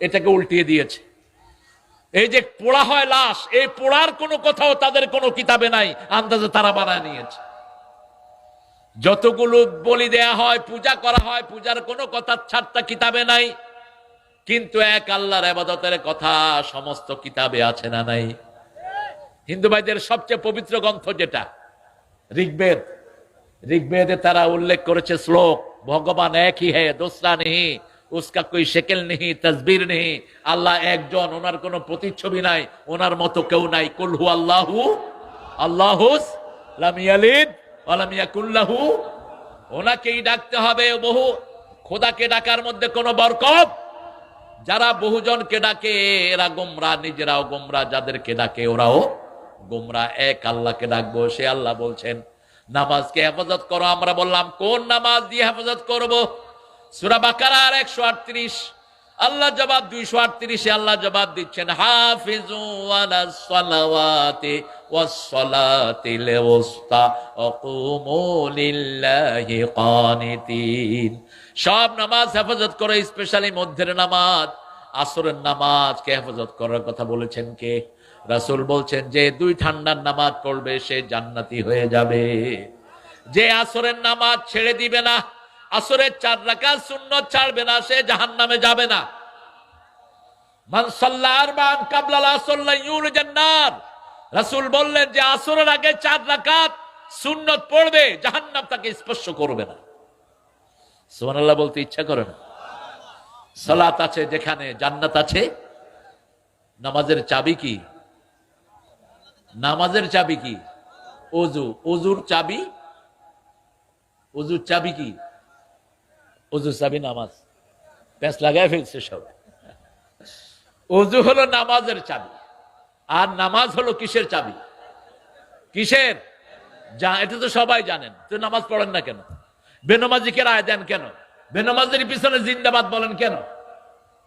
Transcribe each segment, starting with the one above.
এটাকে উল্টিয়ে দিয়েছে। এই যে পোড়া হয় লাশ, এই পোড়ার কোনো কোথাও তাদের কোনো কিতাবে নাই, আন্দাজে তারা বানায় নিয়েছে। যতগুলো বলি দেয়া হয়, পূজা করা হয়, পূজার কোনো কথা ছাড়টা কিতাবে নাই, কিন্তু এক আল্লাহর আবাদতের কথা সমস্ত কিতাবে আছে না নাই। হিন্দু ভাইদের সবচেয়ে পবিত্র গ্রন্থ যেটা, ঋগ্বেদ। ঋগ্বেদে তারা উল্লেখ করেছে শ্লোক, ভগবান একই হে, দোসরা নেই উসকা কই শেকেল নেই, তসবির নেই। আল্লাহ একজন, ওনার কোনো প্রতিচ্ছবি নাই, ওনার মতো কেউ নাই। কুলহু আল্লাহু, আল্লাহুস লাম ইয়ালিদ ওয়ালাম ইয়াকুল্লাহু ওনাকেই ডাকতে হবে বহু, খোদাকে ডাকার মধ্যে কোনো বরকত? যারা বহুজনকে ডাকে, এরা গোমরা, নিজেরাও গোমরা, যাদেরকে ডাকে ওরাও গোমরা। এক আল্লাহকে ডাকবো, সে আল্লাহ বলছেন, নামাজকে হেফাজত করো। আমরা বললাম, কোন নামাজ দিয়ে হেফাজত করব? সুরা বাকারার একশো আটত্রিশ। আল্লাহ জবাব দুইশো আটত্রিশে আল্লাহ জবাব দিচ্ছেন, হাফিজু সব নামাজ হেফাজত করে, স্পেশালি মধ্যের নামাজ, আসরের নামাজকে হেফাজত করার কথা বলেছেন কে? রাসূল বলছেন, যে দুই ঠান্ডার নামাজ পড়বে সে জান্নাতি হয়ে যাবে। যে আসরের নামাজ ছেড়ে দিবে না আসরের চার রাকাত সুন্নত ছাড়বে না, সে জাহান্নামে যাবে না। রাসূল বললেন যে আসরের আগে চার রাকাত সুন্নত পড়বে, জাহান্নাম তাকে স্পর্শ করবে না। সুবহানাল্লাহ বলতে ইচ্ছা করে না। সালাত আছে যেখানে, জান্নাত আছে। নামাজের চাবি কি? নামাজের চাবি কি? অজু অজুর চাবি? অজুর চাবি কি? অজুর চাবি নামাজ। প্যাঁচ লাগায় ফেলছে সব। অজু হলো নামাজের চাবি, আর নামাজ হলো কিসের চাবি? কিসের? যা, এটা তো সবাই জানেন। তো নামাজ পড়েন না কেন? বেনমাজিকে রায় দেন কেন? বেনমাজের পিছনে জিন্দাবাদ বলেন কেন?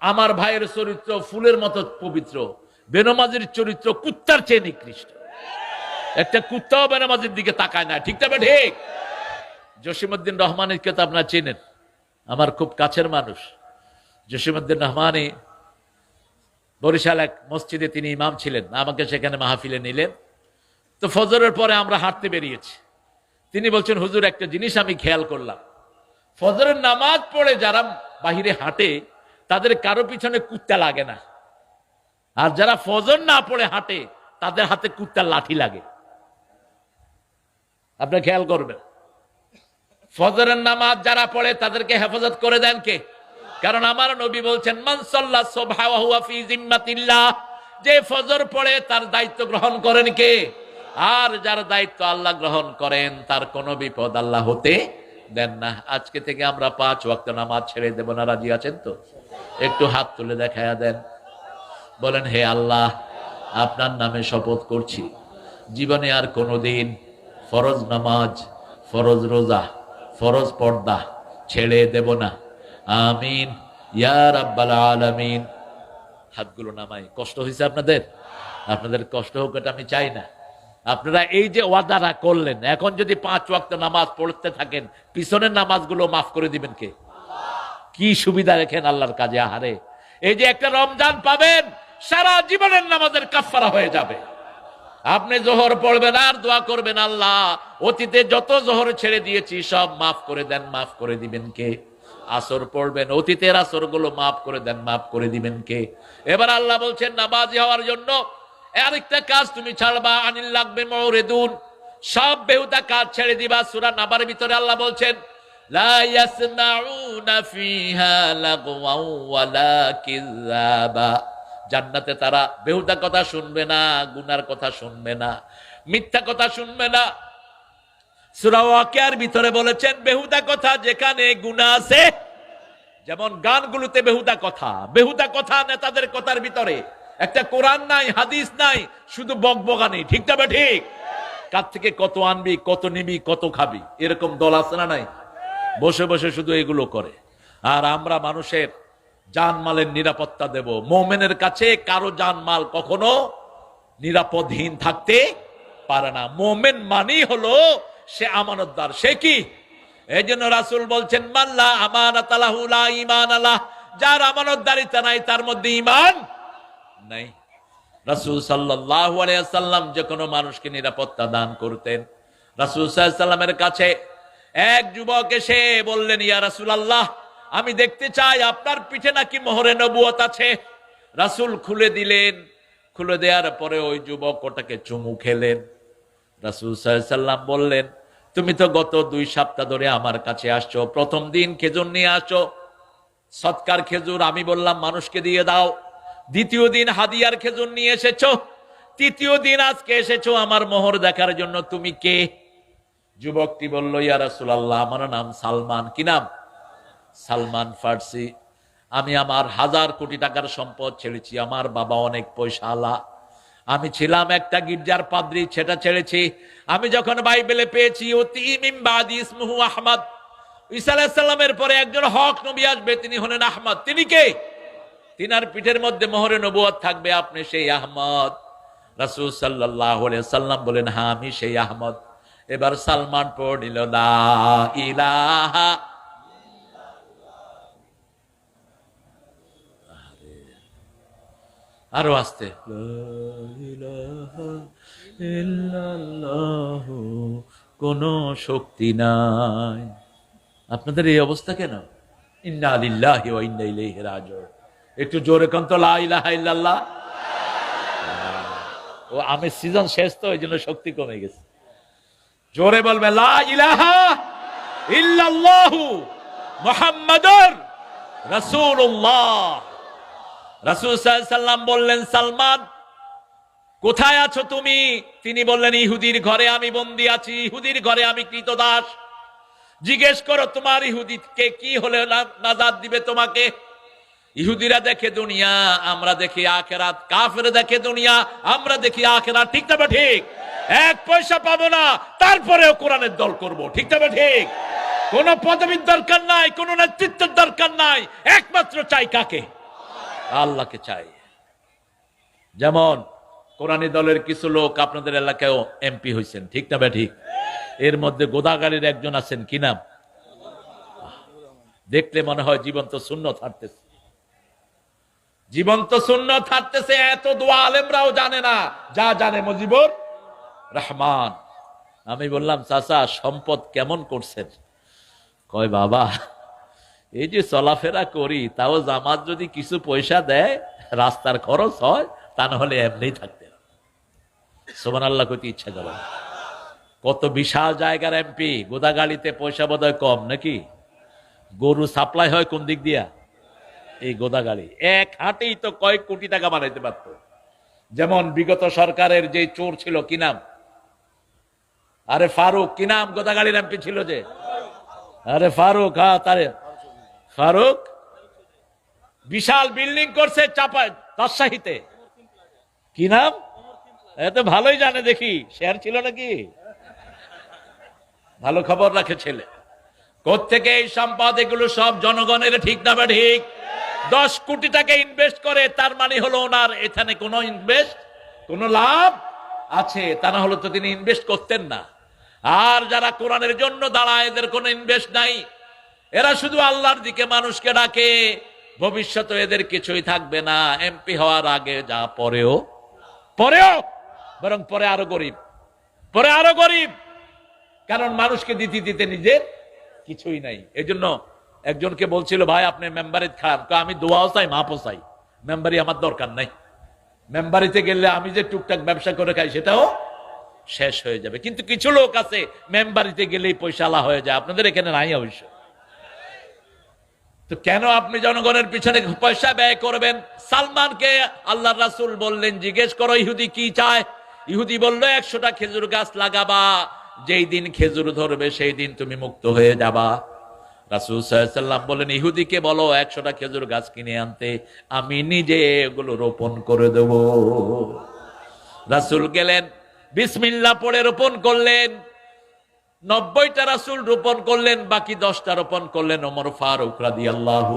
আমার ভাইয়ের চরিত্র ফুলের মতো পবিত্র। বেনমাজির চরিত্র কুত্তার চেয়ে নিকৃষ্ট। একটা কুত্তাও বেনমাজির দিকে তাকায় না। ঠিক তবে ঠিক? জসিমুদ্দিন রহমানের কে তো আপনার চেনেন? আমার খুব কাছের মানুষ জসিমুদ্দিন রহমানি, বরিশাল এক মসজিদে তিনি ইমাম ছিলেন, আমাকে সেখানে মাহফিলে নিলেন। তো ফজরের পরে আমরা হাঁটতে বেরিয়েছি। তিনি বলছেন, হুজুর, একটা জিনিস আমি খেয়াল করলাম। ফজরের নামাজ পড়ে যারা বাহিরে হাঁটে, তাদের কারও পিছনে কুত্তা লাগে না। আর যারা ফজর না পড়ে হাঁটে, তাদের হাতে কুত্তার লাঠি লাগে। আপনি খেয়াল করবেন। ফজরের নামাজ যারা পড়ে তাদেরকে হেফাজত করে দেন কে? কারণ আমার নবী বলছেন মানসাল্লাহ জিম্মাতিল্লাহ। যে ফজর পড়ে তার দায়িত্ব গ্রহণ করেন কে? আর যার দায়িত্ব আল্লাহ গ্রহণ করেন, তার কোনো বিপদ আল্লাহ হতে দেন না। আজকে থেকে আমরা পাঁচ ওয়াক্ত নামাজ ছেড়ে দেব না, রাজি আছেন তো? একটু হাত তুলে দেখায়া দেন। বলেন, হে আল্লাহ, আপনার নামে শপথ করছি। জীবনে আর কোনোদিন ফরজ নামাজ, ফরজ রোজা ফরজ পর্দা ছেড়ে দেব না। আমিন। ইয়া রাব্বাল আলামিন। হাতগুলো নামাই। কষ্ট হয়েছে আপনাদের? আপনাদের কষ্ট হোক, এটা আমি চাই না। আপনারা এই যে ওয়াদারা করলেন, এখন যদি পাঁচ ওয়াক্ত নামাজ পড়তে থাকেন, পিছনের নামাজগুলো মাফ করে দিবেন কে? কি সুবিধা রেখেন আল্লাহর কাজে, আহারে। এই যে একটা রমজান পাবেন, সারা জীবনের নামাজের কাফারা হয়ে যাবে। আপনি জোহর পড়বেন আর দোয়া করবেন আল্লাহ। অতীতে যত জোহর ছেড়ে দিয়েছি, সব মাফ করে দেন, মাফ করে দিবেন কে? আসর পড়বেন, অতীতের আসরগুলো মাফ করে দেন, মাফ করে দিবেন কে? এবার আল্লাহ বলছেন, নামাজি হওয়ার জন্য আরেকটা কাজ তুমি ছাড়বা, আনিল লাগবে মৌরেদুন সব বেহুদা কাজ ছেড়ে দিবা, সুরা নাবার ভিতরে আল্লাহ বলছেন, লা জান্নাতে তারা বেহুদা কথা শুনবে না, গুনার কথা শুনবে না, মিথ্যা কথা শুনবে না। সূরা ওয়াকিয়ার ভিতরে বলেছেন, বেহুদা কথা যেখানে গুনাহ আছে, যেমন গানগুলোতে বেহুদা কথা বেহুদা কথা নেতাদের কথার ভিতরে। একটা কোরআন নাই, হাদিস নাই, শুধু বকবগানি ঠিক তবে ঠিক? কার থেকে কত আনবি, কত নিবি, কত খাবি? এরকম দল আছে না নাই? বসে বসে শুধু এগুলো করে। আর আমরা মানুষের জানমালের নিরাপত্তা দেব। মোমেনের কাছে কারও জানমাল কখনো নিরাপদহীন থাকতে পারে না। মোমেন মানেই হলো সে আমানতদার। সে কি? এই জন্য রাসুল বলছেন মাল্লা আমানাত ঈমান আলাহ। যার আমানতদারিতা নাই, তার মধ্যে ইমান নাই। রাসূল সাল্লাল্লাহু আলাইহি সাল্লাম যে কোনো মানুষকে নিরাপত্তা দান করতেন। রাসূল সাল্লামের কাছে এক যুবক এসে বললেন, ইয়া রাসূলুল্লাহ আমি দেখতে চাই আপনার পিঠে নাকি মোহরে নবুয়ত আছে। রাসূল খুলে দিলেন। খুলে দেওয়ার পরে ওই যুবক ওটাকে চুমু খেলেন। রাসূল সাল্লাম বললেন, তুমি তো গত দুই সপ্তাহ ধরে আমার কাছে আসছো। প্রথম দিন খেজুর নিয়ে আসছো। সৎকার খেজুর আমি বললাম, মানুষকে দিয়ে দাও। দ্বিতীয় দিন হাদিয়ার খেজুর নিয়ে এসেছ। তৃতীয় দিন আজকে এসেছ আমার মোহর দেখার জন্য। তুমি কে? যুবকটি বলল, ইয়া রাসূলুল্লাহ, আমার নাম সালমান। কি নাম? সালমান ফার্সি, আমি আমার হাজার কোটি টাকার সম্পদ ছেড়েছি, আমার বাবা অনেক পয়সা আলা। আমি ছিলাম একটা গির্জার পাদ্রী, সেটা ছেড়েছি। আমি যখন বাইবেলে পেয়েছি আহমদ। ঈসা আলাইসাল্লামের পরে একজন হক নবী আসবে, তিনি হলেন আহমদ। তিনি কে? তিনার পিঠের মধ্যে মোহরে নবুয়ত থাকবে, আপনি সেই আহমদ। রাসূল আলাইহি সাল্লাম বলেন হ্যাঁ আমি সেই আহমদ। এবার সালমান পড়িল লা ইলাহা আরও আসতে কোন শক্তি নাই। আপনাদের এই অবস্থা কেন? ইন্না লিল্লাহি ওয়া ইন্না ইলাইহি রাজিউন। একটু জোরে কোন তো, লা ইলাহা ইল্লাল্লাহ। ও, আমের সিজন শেষ তো এই জন্য শক্তি কমে গেছে। জোরে বলবে মুহাম্মাদুর রাসূলুল্লাহ। রাসূল সাল্লাম বললেন, সালমান, কোথায় আছো তুমি? তিনি বললেন, ইহুদির ঘরে আমি বন্দি আছি, ইহুদির ঘরে আমি কৃতদাস। জিজ্ঞেস করো, তোমার ইহুদিকে কি হলে নাজাদ দিবে তোমাকে? ইহুদিরা দেখে দুনিয়া, আমরা দেখি আখেরাত, কাফের দেখে দুনিয়া, আমরা দেখি আখেরাত, ঠিক তবে ঠিক এক পয়সা পাবো না, তারপরেও কোরআনের দল করব, ঠিক তবে ঠিক কোন পদবীর দরকার নাই, কোন নেতৃত্বের দরকার নাই, একমাত্র চাই কাকে? আল্লাহকে চাই। যেমন কোরআনী দলের কিছু লোক আপনাদের এলাকায় এমপি হয়েছেন ঠিক না বে ঠিক। এর মধ্যে গোদাগাড়ির একজন আছেন, কি নাম? দেখলে মনে হয় জীবন্ত শূন্য থাকতেছে জীবন্ত শূন্য থাকতেছে এত দোয়া আলেমরাও জানে না। যা জানে মজিবুর রহমান। আমি বললাম, চাচা, সম্পদ কেমন করছেন? কয়, বাবা এই যে চলাফেরা করি, তাও জামাত যদি কিছু পয়সা দেয়, রাস্তার খরচ হয়, তা না হলে এমনি থাকতে সোমান আল্লাহ করতে ইচ্ছা করে কত বিশাল জায়গার এমপি, গোদাগাড়িতে পয়সা বোধহয় কম নাকি? গরু সাপ্লাই হয় কোন দিক দিয়া? এই গোদাগাড়ি। এক হাটেই তো কয়েক কোটি টাকা বানাইতে পারত। যেমন বিগত সরকারের যে চোর ছিল, কি নাম? আরে ফারুক, কি নাম গোদাগাড়ির এমপি ছিল যে? আরে ফারুক হ্যাঁ তারে ফারুক, বিশাল বিল্ডিং করছে রাজশাহীতে। কি নাম? এত ভালোই জানে দেখি, শেয়ার ছিল নাকি? ভালো খবর রাখে ছেলে। থেকে এই সম্পদ, এগুলো সব জনগণের, ঠিক না ঠিক? দশ কোটি টাকা ইনভেস্ট করে, তার মানে হলো ওনার এখানে কোনো ইনভেস্ট কোনো লাভ আছে। তা না হলো তো তিনি ইনভেস্ট করতেন না। আর যারা কোরআনের জন্য দাঁড়ায়, এদের কোনো ইনভেস্ট নাই। এরা শুধু আল্লাহর দিকে মানুষকে ডাকে। ভবিষ্যতে এদের কিছুই থাকবে না। এমপি হওয়ার আগে যা পরেও পরেও, বরং পরে আরও গরিব। পরে আরও গরিব। কারণ মানুষকে দিতে দিতে নিজের কিছুই নাই। এই জন্য একজনকে বলছিল, ভাই, আপনি মেম্বারে খান। আমি দোয়াও চাই, মাপও চাই। মেম্বারি আমার দরকার নাই। মেম্বারিতে গেলে আমি যে টুকটাক ব্যবসা করে খাই, সেটাও শেষ হয়ে যাবে। কিন্তু কিছু লোক আছে, মেম্বারিতে গেলেই পয়সা আলা হয়ে যায়। আপনাদের এখানে নাই অবশ্য। তো কেন আপনি জনগণের পিছনে পয়সা ব্যয় করবেন? সালমানকে আল্লাহ রাসুল বললেন, জিজ্ঞেস করো, ইহুদি কি চায়? ইহুদি বলল, একশোটা খেজুর গাছ লাগাবা। যেই দিন খেজুর ধরবে, সেই দিন তুমি মুক্ত হয়ে যাবা। রাসুল সাল্লাম বলেন ইহুদিকে বলো, একশোটা খেজুর গাছ কিনে আনতে, আমি নিজে এগুলো রোপণ করে দেব। রাসুল গেলেন বিসমিল্লা পড়ে রোপণ করলেন। নব্বইটা রাসুল রোপণ করলেন, বাকি দশটা রোপণ করলেন ওমর ফারুক রাদি আল্লাহ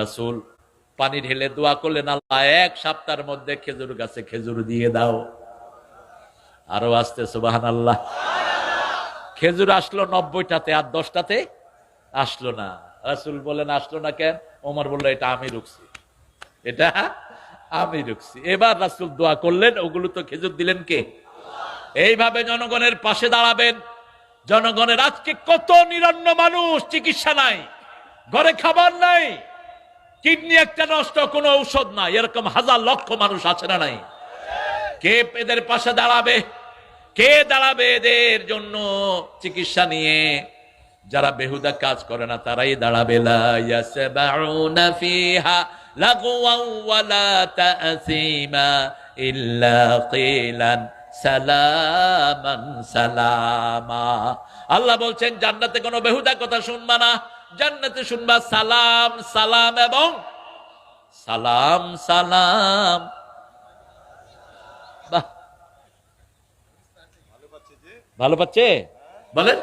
রাসুল। পানি ঢেলে দোয়া করলেন, আল্লাহ, এক সপ্তাহের মধ্যে খেজুর গাছে খেজুর দিয়ে দাও। আরও আসতে সুবাহান আল্লাহ খেজুর আসলো নব্বইটাতে, আর দশটাতে আসলো না। রাসুল বলেন আসলো না কেন? ওমর বলল, এটা আমি রুখছি। এটা আমি রুখছি। এবার রাসুল দোয়া করলেন, ওগুলো তো খেজুর দিলেন কে? এইভাবে জনগণের পাশে দাঁড়াবেন। জনগণের আজকে কত নিরন্ন মানুষ চিকিৎসা নাই, ঘরে খাবার নাই, কিডনি একটা নষ্ট, কোনো ঔষধ নাই, এরকম হাজার লক্ষ মানুষ আছে না নাই? কে এদের পাশে দাঁড়াবে? কে দাঁড়াবে এদের জন্য চিকিৎসা নিয়ে? যারা বেহুদা কাজ করে না, তারাই দাঁড়াবে। লা ইয়াসবাউনা ফিহা লাগওয়াও ইল্লা সালামান সালামা। আল্লাহ বলছেন, জান্নাতে কোনো বেহুদা কথা শুনবা না। জান্নাতে শুনবা সালাম সালাম এবং সালাম সালাম। বাহ। ভালো পাচ্ছে? বলেন।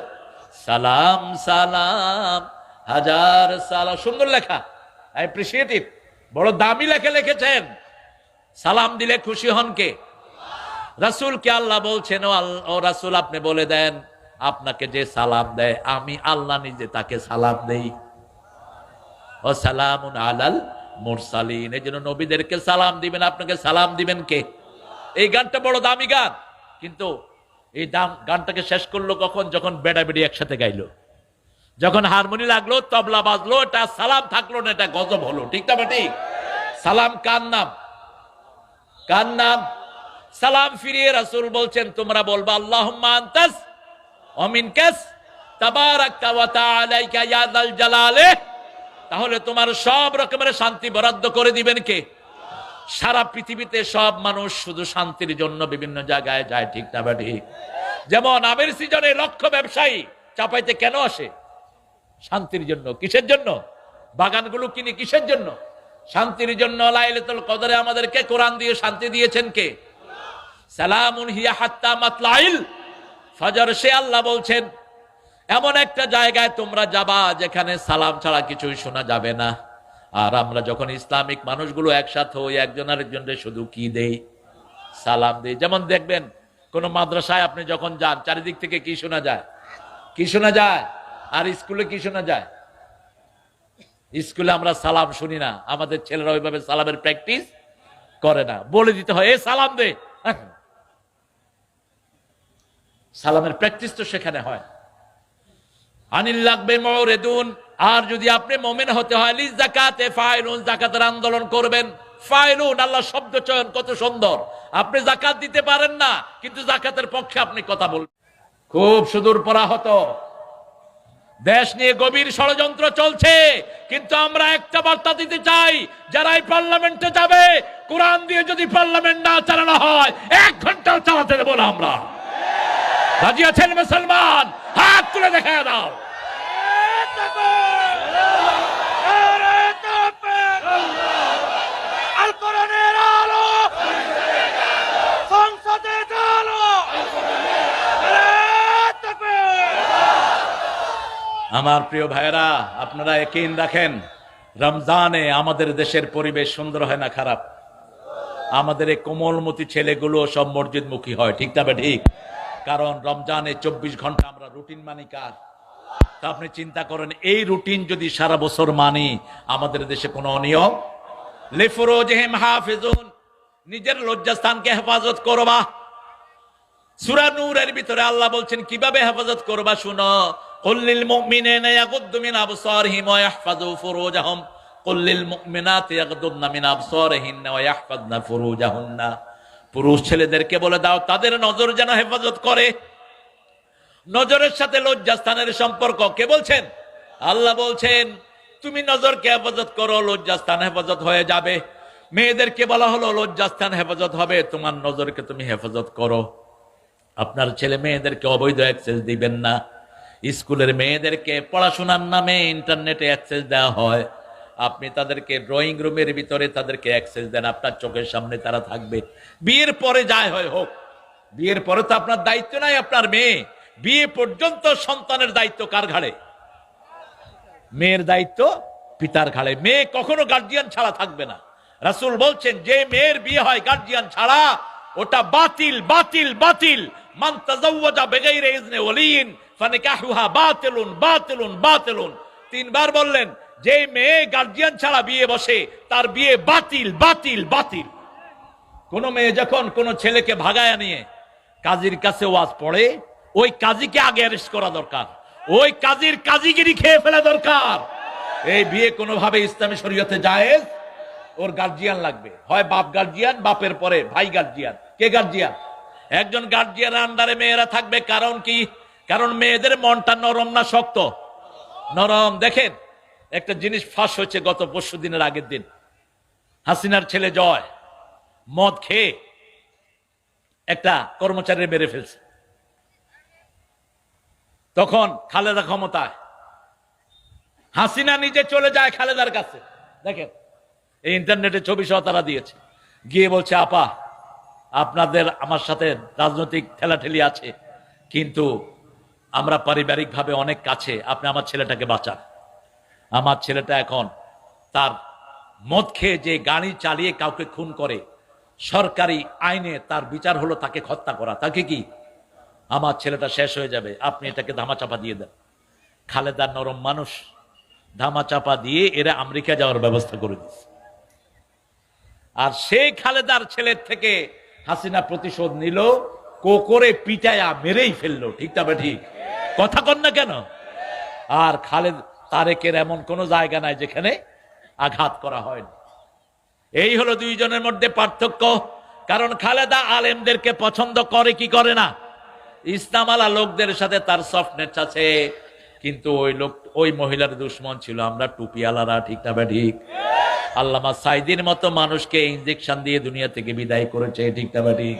সালাম সালাম। হাজার সালাম সুন্দর লেখা। আই অ্যাপ্রিসিয়েট ইট বড় দামি লেখে লিখেছেন। সালাম দিলে খুশি হন কে? রাসুল কে আল্লাহ বলছেন, ও রাসুল, আপনি বলে দেন, আপনাকে যে সালাম দেয়, আমি আল্লাহ নিজে তাকে সালাম দেই। ও সালামুন আলাল মুরসালিন, এই জন্য নবীদেরকে সালাম দিবেন। আপনাকে সালাম দিবেন কে? এই গানটা বড় দামি গান। কিন্তু এই দাম, গানটাকে শেষ করল কখন? যখন বেড়া বেড়ি একসাথে গাইলো। যখন হারমোনি লাগল, তবলা বাজলো, এটা সালাম থাকল না, এটা গজব হলো। ঠিক না ঠিক? সালাম কার নাম? কার নাম? সালাম ফিরিয়ে রাসুল বলছেন, তোমরা বলবা, আল্লাহুম্মা আনতাস অমিন জালালে। তাহলে তোমার সব রকমের শান্তি বরাদ্দ করে দিবেন কে? সারা পৃথিবীতে সব মানুষ শুধু শান্তির জন্য বিভিন্ন জায়গায় যায়, ঠিক না যেমন আমের সিজনে লক্ষ ব্যবসায়ী চাপাইতে কেন আসে? শান্তির জন্য। কিসের জন্য? বাগানগুলো কিনে কিসের জন্য? শান্তির জন্য লাইলাতুল কদরে আমাদেরকে কোরআন দিয়ে শান্তি দিয়েছেন কে? সালামুন হিয়া হাত্তা মাতলাইল। ফজর সে আল্লাহ বলছেন, এমন একটা জায়গায় তোমরা যাবা যেখানে সালাম ছাড়া কিছুই শোনা যাবে না। আর আমরা যখন ইসলামিক মানুষগুলো একসাথে হই, একজন আরেকজনের শুধু কি দেই? সালাম দেই। যেমন দেখবেন, কোন মাদ্রাসায় আপনি যখন যান, চারিদিক থেকে কি শোনা যায়? কি শোনা যায়? আর স্কুলে কি শোনা যায়? স্কুলে আমরা সালাম শুনি না। আমাদের ছেলেরা ওইভাবে সালামের প্র্যাকটিস করে না। বলে দিতে হয়, এ সালাম দে। সালামের প্র্যাকটিস তো সেখানে হয়। আনিল লাগবে মরেদুন আর যদি আপনি মোমেন হতে হয়, লিজ জাকাতে ফাইলুন জাকাতের আন্দোলন করবেন। ফাইলুন আল্লাহ শব্দ চয়ন কত সুন্দর। আপনি জাকাত দিতে পারেন না, কিন্তু জাকাতের পক্ষে আপনি কথা বলবেন। খুব সুদূর পরাহত। দেশ নিয়ে গভীর ষড়যন্ত্র চলছে, কিন্তু আমরা একটা বার্তা দিতে চাই, যারা এই পার্লামেন্টে যাবে, কোরআন দিয়ে যদি পার্লামেন্ট না চালানো হয়, এক ঘণ্টা চালাতে দেবো না আমরা। রাজি আছেন মুসলমান? হাত তুলে দেখা দাও আল কোরআনের আলো সংসদে চালো আমার প্রিয় ভাইরা আপনারা একিন রাখেন, রমজানে আমাদের দেশের পরিবেশ সুন্দর হয় না খারাপ? আমাদের এই কোমলমতি ছেলেগুলো সব মসজিদমুখী হয়, ঠিক না ঠিক। কারণ রমজানে চব্বিশ ঘণ্টা আমরা রুটিন মানি কার? তা আপনি চিন্তা করেন, এই রুটিন যদি সারা বছর মানি, আমাদের দেশে কোনো অনিয়ম? লেফরোজহিম হাফিজুন, নিজের লজ্জাস্থানকে হেফাজত করবা। সূরা নূরের ভিতরে আল্লাহ বলছেন, কীভাবে হেফাজত করবা শুনো? কুল্লিল মুমিনিনা ইয়াগুদ্দু মিন আবসারিহিম ওয়া ইয়াহফাযু ফুরুজাহুম। কুল্লিল মুমিনাতি ইয়াগুদ্দুনা মিন আবসারিহিন্না ওয়া ইয়াহফাযনা ফুরুজাহুন্না। পুরুষ ছেলেদেরকে বলে দাও, তাদের নজর যেন হেফাজত করে। নজরের সাথে লজ্জাস্থানের সম্পর্ক কে বলছেন? আল্লাহ বলছেন, তুমি নজরকে হেফাজত করো, লজ্জাস্থান হেফাজত হয়ে যাবে। মেয়েদেরকে বলা হলো, লজ্জাস্থান হেফাজত হবে, তোমার নজরকে তুমি হেফাজত করো। আপনার ছেলে মেয়েদেরকে অবৈধ অ্যাক্সেস দিবেন না। স্কুলের মেয়েদেরকে পড়াশোনার নামে ইন্টারনেটে অ্যাক্সেস দেওয়া হয়। আপনি তাদেরকে ড্রয়িং রুমের ভিতরে তাদেরকে অ্যাক্সেস দেন, আপনার চোখের সামনে তারা থাকবে। বিয়ের পরে যায় হয় হোক, বিয়ের পরে তো আপনার দায়িত্ব নাই আপনার মেয়ে। বিয়ে পর্যন্ত সন্তানের দায়িত্ব কার ঘাড়ে? মেয়ের দায়িত্ব পিতার ঘাড়ে। মেয়ে কখনো গার্জিয়ান ছাড়া থাকবে না। রাসূল বলছেন, যে মেয়ের বিয়ে হয় গার্জিয়ান ছাড়া ওটা বাতিল বাতিল বাতিল। মান তাজাওয়াজা বিগাইরি ইজনে ওয়ালিন, ফানিকাহুহা বাতিলুন বাতিলুন বাতিলুন। তিনবার বললেন যে মেয়ে গার্জিয়ান ছাড়া বিয়ে বসে, তার বিয়ে বাতিল বাতিল বাতিল। কোন মেয়ে যখন কোন ছেলেকে ভাগায়া নিয়ে কাজীর কাছে ওয়াজ পড়ে, ওই কাজীকে আগে অ্যারেস্ট করা দরকার। ওই কাজীর কাজীগিরি খেয়ে ফেলা দরকার। এই বিয়ে কোনোভাবে ইসলামী শরীয়তে জায়েজ? ওর গার্জিয়ান লাগবে। হয় বাপ গার্জিয়ান বাপের পরে ভাই গার্জিয়ান কে গার্জিয়ান একজন গার্জিয়ান আন্ডারে মেয়েরা থাকবে, কারণ কি? কারণ মেয়েদের মনটা নরম না শক্ত? নরম। দেখেন, একটা জিনিস ফাঁস হয়েছে গত পরশু দিনের আগের দিন। হাসিনার ছেলে জয়, মদ খেয়ে একটা কর্মচারী মেরে ফেলছে। তখন খালেদা ক্ষমতায়। হাসিনা নিজে চলে যায় খালেদার কাছে। দেখেন, এই ইন্টারনেটে ছবি সহ তারা দিয়েছে। গিয়ে বলছে, আপা আপনাদের আমার সাথে রাজনৈতিক ঠেলাঠেলি আছে, কিন্তু আমরা পারিবারিকভাবে অনেক কাছে, আপনি আমার ছেলেটাকে বাঁচান। আমার ছেলেটা এখন তার মদ খেয়ে যে গাড়ি চালিয়ে কাউকে খুন করে, সরকারি আইনে তার বিচার হলো তাকে হত্যা করা। তাকে কি? আমার ছেলেটা শেষ হয়ে যাবে, আপনি এটাকে ধামাচাপা দিয়ে দেন। খালেদার নরম মানুষ, ধামাচাপা দিয়ে এরা আমেরিকা যাওয়ার ব্যবস্থা করে দিচ্ছে আর সেই খালেদার ছেলের থেকে হাসিনা প্রতিশোধ নিল কো করে পিটায়া মেরেই ফেলল, ঠিক তবে ঠিক কথা কন না কেন? আর খালেদ তারেকের এমন কোন জায়গা নাই যেখানে আঘাত করা হয়নি। এই হলো দুইজনের মধ্যে পার্থক্য, কারণ খালেদা আলেমদেরকে পছন্দ করে কি করে না? ইসলামালা লোকদের সাথে তার সফটনেস আছে, কিন্তু ওই লোক, ওই মহিলার দুশ্মন ছিল, আমরা টুপিওয়ালারা, ঠিক না ঠিক আল্লামা সাইদির মতো মানুষকে ইঞ্জেকশন দিয়ে দুনিয়া থেকে বিদায় করেছে ঠিক না ঠিক?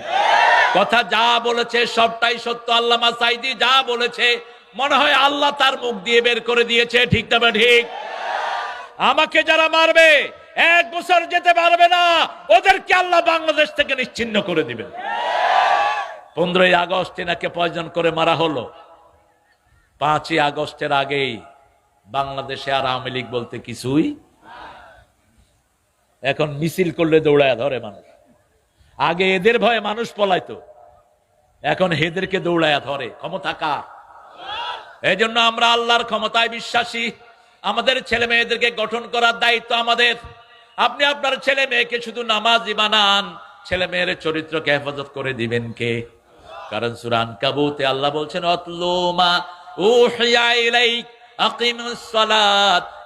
কথা যা বলেছে সবটাই সত্য, আল্লামা সাইদি যা বলেছে, মনে হয় আল্লাহ তার মুখ দিয়ে বের করে দিয়েছে, ঠিক না ঠিক? আমাকে যারা মারবে, এক বছর যেতে পারবে না, ওদেরকে আল্লাহ বাংলাদেশ থেকে নিশ্চিন্ন করে দিবেন পনেরোই আগস্ট এনাকে পয়জন করে মারা হলো। পাঁচই আগস্টের আগেই বাংলাদেশে আর আওয়ামী লীগ বলতে কিছুই এখন মিছিল করলে দৌড়ায় ধরে মানুষ। আগে এদের ভয়ে মানুষ পলাইতো। এখন হেদেরকে দৌড়ায় ধরে। ক্ষমতা কার? এই জন্য আমরা আল্লাহর ক্ষমতায় বিশ্বাসী। আমাদের ছেলে মেয়েদেরকে গঠন করার দায়িত্ব আমাদের। আপনি আপনার ছেলে মেয়েকে শুধু নামাজি বানান। ছেলে মেয়ের চরিত্রকে হেফাজত করে দিবেন কে? কারণ সুরান কাবুতে আল্লাহ বলছেন অতলোমা উহিয়া ইলাইক আকিমুস সালাত।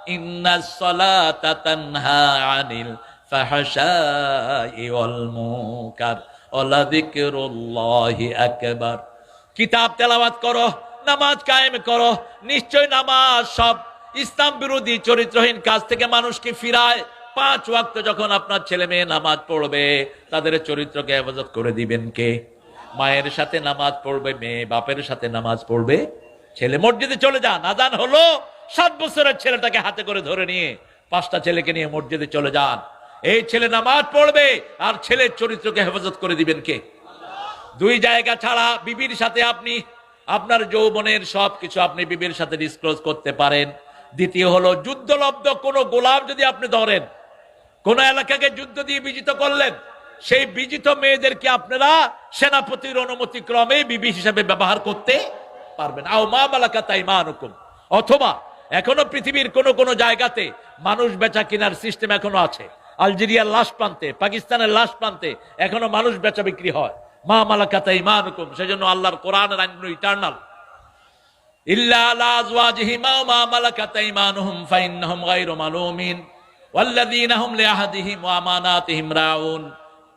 কিতাব তেলাওয়াত করো, নামাজ কায়েম করো, নিশ্চয় নামাজ সব ইসলাম বিরোধী চরিত্রহীন কাজ থেকে মানুষকে ফিরায়। পাঁচ ওয়াক্ত যখন আপনার ছেলে মেয়ে নামাজ পড়বে, তাদের চরিত্রকে হেফাজত করে দিবেন কে? মায়ের সাথে নামাজ পড়বে, মেয়ে বাপের সাথে নামাজ পড়বে। ছেলে মসজিদে চলে যান, আজান হলো সাত বছরের ছেলেটাকে হাতে করে ধরে নিয়ে পাঁচটা ছেলেকে নিয়ে মসজিদে চলে যান। এই ছেলে নামাজ পড়বে আর ছেলের চরিত্রকে হেফাজত করে দিবেন কে? দুই জায়গা ছাড়া বিবির সাথে আপনি, আপনার যৌবনের সব কিছু আপনি বিবির সাথে ডিসক্লোজ করতে পারেন। দ্বিতীয় হলো, যুদ্ধলব্ধ কোন গোলাম যদি আপনি ধরেন, কোন এলাকাকে যুদ্ধ দিয়ে বিজিত করলেন, সেই বিজিত মেয়েদেরকে আপনারা সেনাপতির অনুমতি ক্রমে বিবি হিসাবে ব্যবহার করতে পারবেন। আও মা বালাকা তাই মা হুকুম অথবা এখনও পৃথিবীর কোন কোন জায়গাতে মানুষ বেচা কেনার সিস্টেম এখনও আছে। আলজেরিয়ার লাশ প্রান্তে, পাকিস্তানের লাশ প্রান্তে এখনও মানুষ বেচা বিক্রি হয়। মা মালাকাতা ইমান হুকুম সেজন্য আল্লাহর কোরআন আইন ইটার্নাল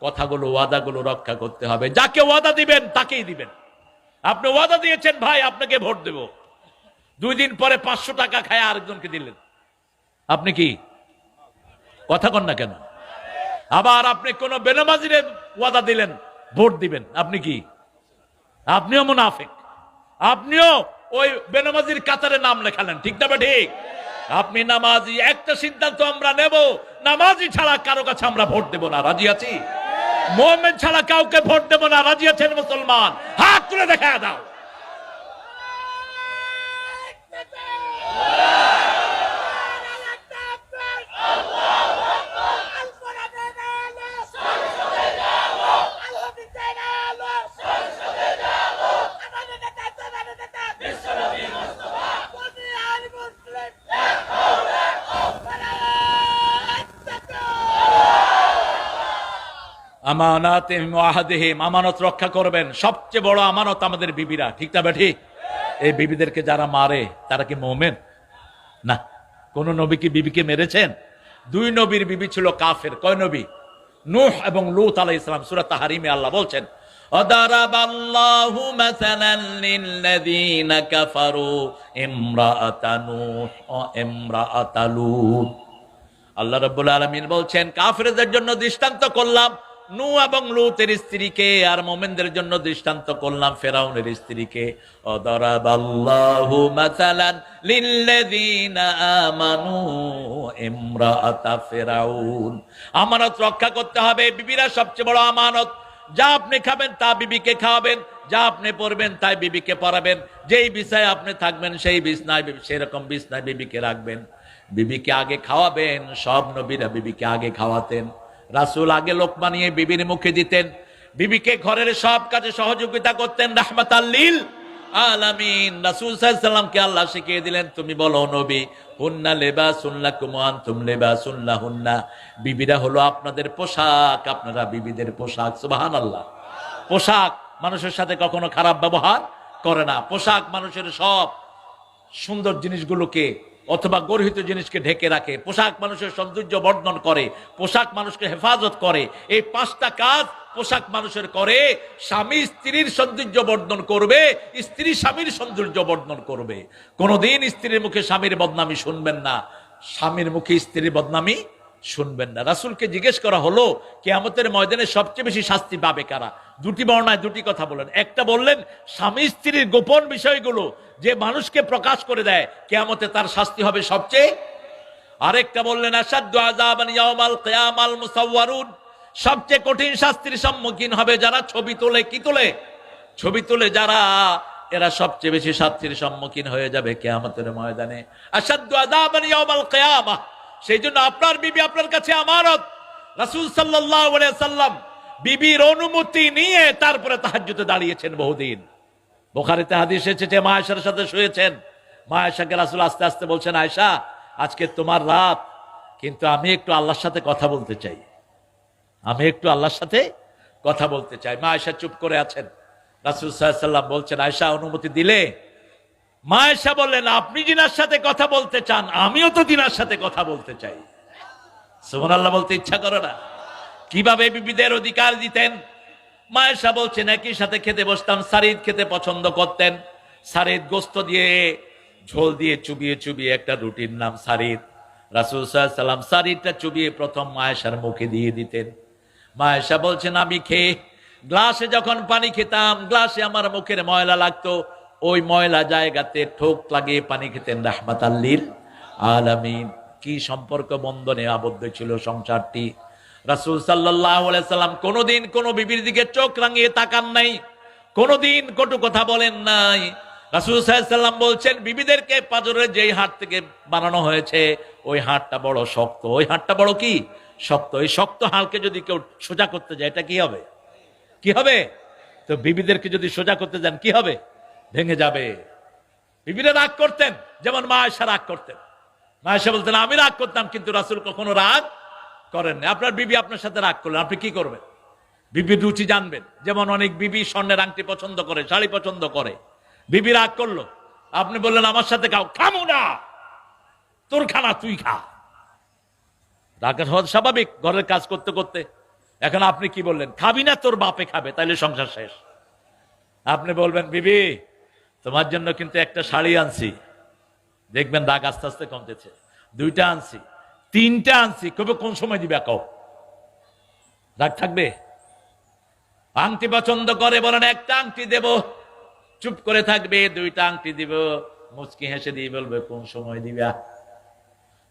কথাগুলো, ওয়াদাগুলো রক্ষা করতে হবে। যাকে ওয়াদা দিবেন, তাকেই দিবেন। আপনি ওয়াদা দিয়েছেন, ভাই, আপনাকে ভোট দেব। দুই দিন পরে পাঁচশো টাকা খায় আরেকজনকে দিলেন। আপনি কি? কথা কন না কেন? আবার আপনি কোন বেনামাজিরে ওয়াদা দিলেন, ভোট দিবেন। আপনি কি? আপনিও মুনাফিক। আপনিও ওই বেনামাজির কাতারে নাম লেখালেন, ঠিক না ঠিক? আপনি নামাজি, একটা সিদ্ধান্ত আমরা নেব, নামাজি ছাড়া কারও কাছে আমরা ভোট দেব না। রাজি আছি? মোহাম্মদ ছাড়া কাউকে ভোট দেব না। রাজি আছেন মুসলমান? হাত তুলে দেখা দাও। আমানাতে ওয়াহাদিহিম আমানত রক্ষা করবেন সবচেয়ে বড় আমানত আমাদের বিবিরা ঠিক না বেঠি এই বিবিদেরকে যারা মারে তারা কি মোমেন না কোন নবী কি বিবিকে মেরেছেন দুই নবীর বিবি ছিল কাফের কয় নবী নূহ এবং লূত আলাইহিস সালাম সূরা তাহরিমে আল্লাহ বলছেন وضرب الله مثلا للذين كفروا امرأة نوح وامرأة لوط আল্লাহ রাব্বুল আলামিন বলছেন কাফেরদের জন্য দৃষ্টান্ত করলাম নু এবং লুতের স্ত্রীকে আর মোমেনদের জন্য দৃষ্টান্ত করলাম ফেরাউনের স্ত্রীকে। আমানত রক্ষা করতে হবে, বিবিরা সবচেয়ে বড় আমানত। যা আপনি খাবেন তা বিবিকে খাওয়াবেন, যা আপনি পড়বেন তাই বিবিকে পড়াবেন যেই বিষয়ে আপনি থাকবেন সেই বিছনায় সেরকম বিছনায় বিবিকে রাখবেন। বিবিকে আগে খাওয়াবেন, সব নবীরা বিবিকে আগে খাওয়াতেন। রাসূল আগে লোক বানিয়ে বিবির মুখে দিতেন, বিবিকে ঘরের সব কাজে সহযোগিতা করতেন রাহমাত আল্লিল আল্লাহ শিখিয়ে দিলেন, তুমি বলো নবী, হুন্না লেবাসুন লাহুন্না। বিবিরা হলো আপনাদের পোশাক, আপনারা বিবিদের পোশাক, সুবহানাল্লাহ। পোশাক মানুষের সাথে কখনো খারাপ ব্যবহার করে না। পোশাক মানুষের সব সুন্দর জিনিসগুলোকে অথবা গর্হিত জিনিসকে ঢেকে রাখে, পোশাক মানুষের সৌন্দর্য বর্ধন করে, পোশাক মানুষকে হেফাজত করে, এই পাঁচটা কাজ পোশাক মানুষের করে, স্বামী স্ত্রীর সৌন্দর্য বর্ধন করবে, স্ত্রী স্বামীর সৌন্দর্য বর্ধন করবে। কোনোদিন স্ত্রীর মুখে স্বামীর বদনামি শুনবেন না। স্বামীর মুখে স্ত্রীর বদনামি শুনবেন না। রাসূলকে জিজ্ঞেস করা হলো, কেয়ামতের ময়দানে সবচেয়ে বেশি শাস্তি পাবে কারা? দুটি বর্ণায় দুটি কথা বলেন। একটা বললেন, স্বামী স্ত্রীর গোপন বিষয়গুলো যে মানুষকে প্রকাশ করে দেয়, কেয়ামতে তার শাস্তি হবে সবচেয়ে। আরেকটা বললেন আসাদু আযাবান ইয়াউমাল কিয়ামাল মুসাওয়ারুন। সবচেয়ে কঠিন শাস্তির সম্মুখীন হবে যারা ছবি তোলে, কি তোলে? ছবি তোলে যারা, এরা সবচেয়ে বেশি শাস্তির সম্মুখীন হয়ে যাবে কেয়ামতের ময়দানে। আসাদু আযাবান ইয়াউমাল কিয়ামাহ সেই জন্য আপনার বিবি আপনার কাছে আমানত। রাসূল সাল্লাম বিবির অনুমতি নিয়ে তারপরে তাহাজ্জুদে দাঁড়িয়েছেন বহুদিন। বোখারিতে হাদিস এসেছে মা আয়েশার সাথে শুয়েছেন। মা আয়েশাকে রাসূল আস্তে আস্তে বলছেন, আয়েশা, আজকে তোমার রাত, কিন্তু আমি একটু আল্লাহর সাথে কথা বলতে চাই। আমি একটু আল্লাহর সাথে কথা বলতে চাই। মা আয়েশা চুপ করে আছেন। রাসূল সাল্লাম বলছেন, আয়েশা, অনুমতি দিলে মা আয়েশা বললেন, আপনি জিনার সাথে কথা বলতে চান, আমিও তো দিনার সাথে কথা বলতে চাই। সুমন আল্লাহ বলতে ইচ্ছা করে না। কীভাবে বিবিদের অধিকার দিতেন? মায়েশা বলছেন, একই সাথে খেতে বসতাম, সারিদ খেতে পছন্দ করতেন। সারিদ গোস্ত দিয়ে, ঝোল দিয়ে চুবিয়ে চুবিয়ে একটা রুটির নাম সারিদ। রাসুল সাল্লাম সারিদটা চুবিয়ে প্রথম মায়েশার মুখে দিয়ে দিতেন। মায়েশা বলছেন, আমি খেয়ে, গ্লাসে যখন পানি খেতাম, গ্লাসে আমার মুখের ময়লা লাগতো ওই ময়লা জায়গাতে ঠোক লাগিয়ে পানি খেতেন রাহমাত আল্লিল আলামিন। কি সম্পর্ক বন্ধনে আবদ্ধ ছিল সংসারটি। রাসূল সাল্লাম কোনোদিন কোনো বিবির দিকে চোখ রাঙিয়ে তাকান নাই। কোনোদিন কটু কথা বলেন নাই। রাসূল সাল্লাম বলছেন, বিবিদেরকে পাজরের যেই হাট থেকে বানানো হয়েছে, ওই হাটটা বড় শক্ত। ওই হাটটা বড় কি? শক্ত। ওই শক্ত হাড়কে যদি কেউ সোজা করতে যায়, এটা কি হবে? কি হবে? তো বিবিদেরকে যদি সোজা করতে যান, কি হবে? ভেঙে যাবে। বিবিরা রাগ করতেন, যেমন মা রাগ করতেন। মা বলতেন, আমি রাগ করতাম, কিন্তু রাসুল কখনো রাগ করেন আপনার বিবি আপনার সাথে রাগ করলেন, আপনি কি করবেন? বিবির রুচি জানবেন, যেমন অনেক বিবি স্বর্ণের আংটি পছন্দ করে, শাড়ি পছন্দ করে। বিবি রাগ করল, আপনি বললেন, আমার সাথে খাও। খামু না, তোর খানা তুই খা। রাগ হওয়া স্বাভাবিক, ঘরের কাজ করতে করতে। এখন আপনি কি বললেন? খাবি না, তোর বাপে খাবে, তাইলে সংসার শেষ। আপনি বলবেন, বিবি তোমার জন্য কিন্তু একটা শাড়ি আনছি। দেখবেন দাগ আস্তে আস্তে কমতেছে। দুইটা আনছি। তিনটা আনছি। কবে কোন সময় দিবে কও? দাগ থাকবে? আংটি পছন্দ করে বলেন, একটা আংটি দেব। চুপ করে থাকবে, দুইটা আংটি দিব। মুচকি হেসে দিয়ে বলবে, কোন সময় দিবা?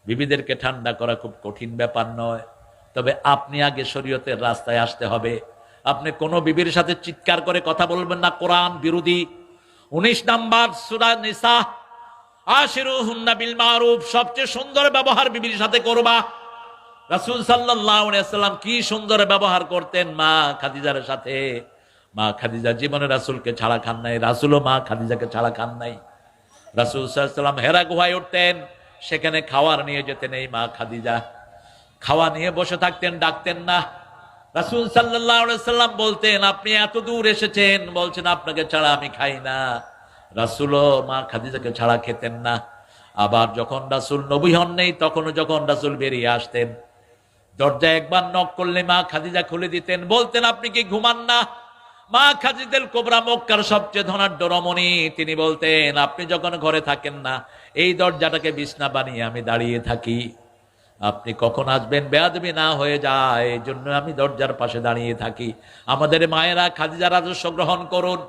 বিবিদেরকে ঠান্ডা করা খুব কঠিন ব্যাপার নয়। তবে আপনি আগে শরীয়তের রাস্তায় আসতে হবে। আপনি কোনো বিবির সাথে চিৎকার করে কথা বলবেন না, কোরআন বিরোধী। উনিশ নাম্বার সুরা নিসা। আশিরু হুন্না বিল মারুফ, সবচেয়ে সুন্দর ব্যবহার বিবির সাথে করবা। রাসূল সাল্লাম কি সুন্দর ব্যবহার করতেন মা খাদিজার সাথে। মা খাদিজা জীবনে রাসূলকে ছাড়া খান নাই, রাসূলও মা খাদিজাকে ছাড়া খান নাই। রাসূল সাল্লাম হেরা গুহায় উঠতেন, সেখানে খাওয়ার নিয়ে যেতেন এই মা খাদিজা। খাওয়া নিয়ে বসে থাকতেন, ডাকতেন না। রাসূল সাল্লাম বলতেন, আপনি এত দূর এসেছেন। বলছেন, আপনাকে ছাড়া আমি খাই না। রাসূলও মা খাদিজাকে ছাড়া খেতেন না। আবার যখন রাসূল নবী হন নেই, তখনও যখন রাসুল বেরিয়ে আসতেন দরজা একবার নক করলে মা খাদিজা খুলে দিতেন, বলতেন, আপনি কি ঘুমান না? মা খাজিদেল কোবরা মক্কার সবচেয়ে ধনাঢ্য রমণী। তিনি বলতেন, আপনি যখন ঘরে থাকেন না, এই দরজাটাকে বিছনা বানিয়ে আমি দাঁড়িয়ে থাকি। আপনি কখন আসবেন? বেয়াদবি না হয়ে যায়। এই জন্য আমি দরজার পাশে দাঁড়িয়ে থাকি। আমাদের মায়েরা খাদিজা রাজস্ব গ্রহণ করুন।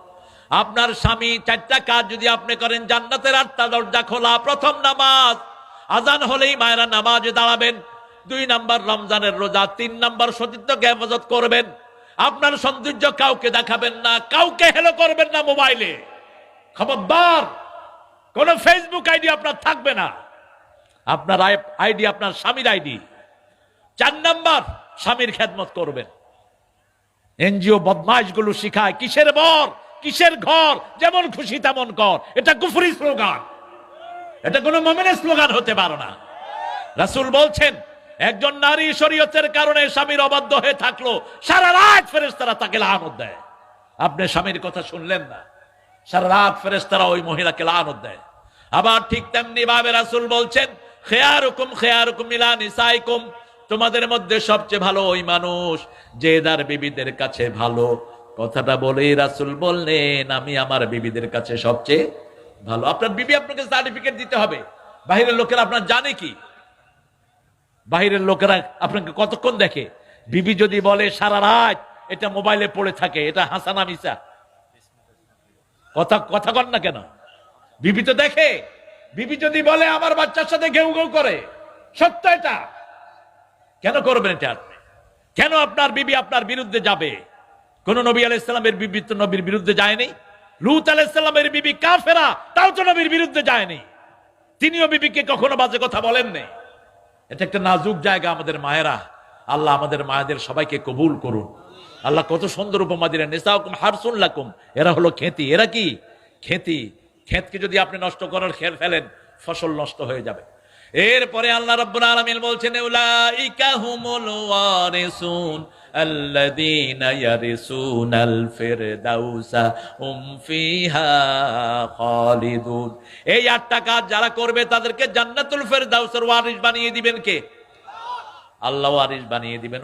আপনার স্বামী চারটা কাজ যদি আপনি করেন, জান্নাতের আটটা দরজা খোলা, প্রথম নামাজ। আজান হলেই মায়েরা নামাজে দাঁড়াবেন। দুই নাম্বার রমজানের রোজা, তিন নাম্বার সতীর্থকে হেফাজত করবেন। আপনার সৌন্দর্য কাউকে দেখাবেন না, কাউকে হেলো করবেন না মোবাইলে। খবরদার, কোন ফেসবুক আইডি আপনার থাকবে না। আপনার আইডি, আপনার স্বামীর আইডি। চার নাম্বার, স্বামীর খেদমত করবেন। এনজিও বদমাইশগুলো শিখায়, কিসের বর, কিসের ঘর, যেমন খুশি তেমন কর। এটা কুফরি স্লোগান। এটা কোনো মোমেনের স্লোগান হতে পারে না। রাসূল বলছেন, একজন নারী শরীয়তের কারণে স্বামীর অবাধ্য হয়ে থাকল, সারা রাত ফেরেশতারা তাকে লানত দেয়। আপনি স্বামীর কথা শুনলেন না? সারা রাত ফেরেশতারা ওই মহিলাকে লানত দেয়। আবার ঠিক তেমনি ভাবে রাসূল বলছেন খেয়ারুকুম খেয়ারুকুম মিলা নিসাইকুম। তোমাদের মধ্যে সবচেয়ে ভালো ওই মানুষ, যে তার বিবিদের কাছে ভালো। কথাটা বলেই রাসূল বললেন, আমি আমার বিবিদের কাছে সবচেয়ে ভালো। আপনার বিবি আপনাকে সার্টিফিকেট দিতে হবে। বাহিরের লোকেরা আপনার জানে কি? বাহিরের লোকেরা আপনাকে কতক্ষণ দেখে? বিবি যদি বলে, সারা রাত এটা মোবাইলে পড়ে থাকে, এটা হাসানা মিসা। কথা কথা কন না কেন? বিবি তো দেখে। বিবি যদি বলে আমার বাচ্চার সাথে ঘেউ ঘেউ করে, সত্য এটা? কেন করবেন এটা আপনি? কেন আপনার বিবি আপনার বিরুদ্ধে যাবে? কোন নবী আলাইসালামের বিবি তো নবীর বিরুদ্ধে যায়নি। লুত আলাইসালামের বিবি কাফেরা, তাও তো নবীর বিরুদ্ধে যায়নি। তিনিও বিবিকে কখনো বাজে কথা বলেননি এটা একটা নাজুক জায়গা আমাদের মায়েরা। আল্লাহ আমাদের মায়েদের সবাইকে কবুল করুন। আল্লাহ কত সুন্দর উপমা দিলেন নিসাউকুম হারসুন লাকুম। এরা হলো খেতি। এরা কি? খেতি। ক্ষেতকে যদি আপনি নষ্ট করার খেল ফেলেন, ফসল নষ্ট হয়ে যাবে। এরপরে আল্লাহ রাব্বুল আলামিন বলছেন হুম ফিহা এই কাজ যারা করবে, তাদেরকে জান্নাতুল বানিয়ে দিবেন কে? আল্লাহ ওয়ারিস বানিয়ে দিবেন।